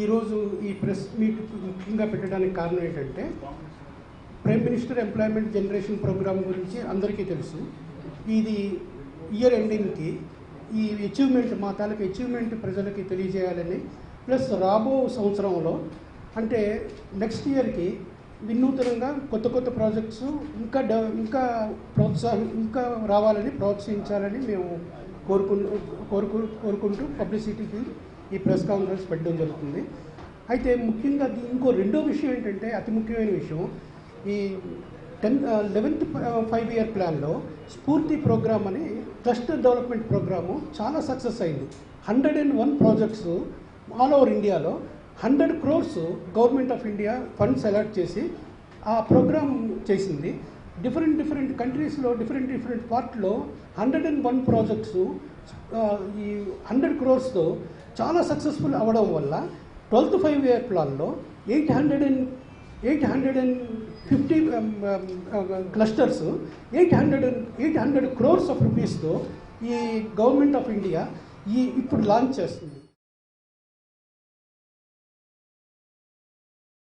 ఈరోజు ఈ press meet ముఖ్యంగా పెట్టడానికి కారణం ఏంటంటే prime minister employment generation programme గురించి అందరికీ తెలుసు. ఇది ఇయర్ ఎండింగ్కి ఈ అచీవ్మెంట్ మా తాలూకు అచీవ్మెంట్ ప్రజలకి తెలియజేయాలని ప్లస్ రాబో సంవత్సరంలో అంటే నెక్స్ట్ ఇయర్కి వినూతనంగా కొత్త కొత్త ప్రాజెక్ట్స్ ఇంకా ఇంకా ప్రోత్సాహం ఇంకా రావాలని ప్రోత్సహించాలని మేము కోరుకు కోరుకు కోరుకుంటూ పబ్లిసిటీకి ఈ ప్రెస్ కాన్ఫరెన్స్ పెట్టడం జరుగుతుంది. అయితే ముఖ్యంగా ఇంకో రెండో విషయం ఏంటంటే అతి ముఖ్యమైన విషయం ఈ టెన్త్ లెవెన్త్ ఫైవ్ ఇయర్ ప్లాన్లో స్ఫూర్తి ప్రోగ్రామ్ అని క్లస్టర్ డెవలప్మెంట్ ప్రోగ్రాము చాలా సక్సెస్ అయింది. Hundred and one projects all over ఇండియాలో hundred crores government of India funds allot చేసి ఆ ప్రోగ్రామ్ చేసింది. డిఫరెంట్ డిఫరెంట్ కంట్రీస్లో డిఫరెంట్ డిఫరెంట్ పార్ట్లో హండ్రెడ్ అండ్ వన్ ప్రాజెక్ట్స్ ఈ హండ్రెడ్ క్రోర్స్తో చాలా సక్సెస్ఫుల్ అవ్వడం వల్ల ట్వెల్త్ ఫైవ్ ఇయర్ ప్లాన్లో eight hundred and eight hundred and fifty clusters eight hundred and eight hundred crores of రూపీస్తో ఈ గవర్నమెంట్ ఆఫ్ ఇండియా ఈ ఇప్పుడు లాంచ్ చేస్తుంది.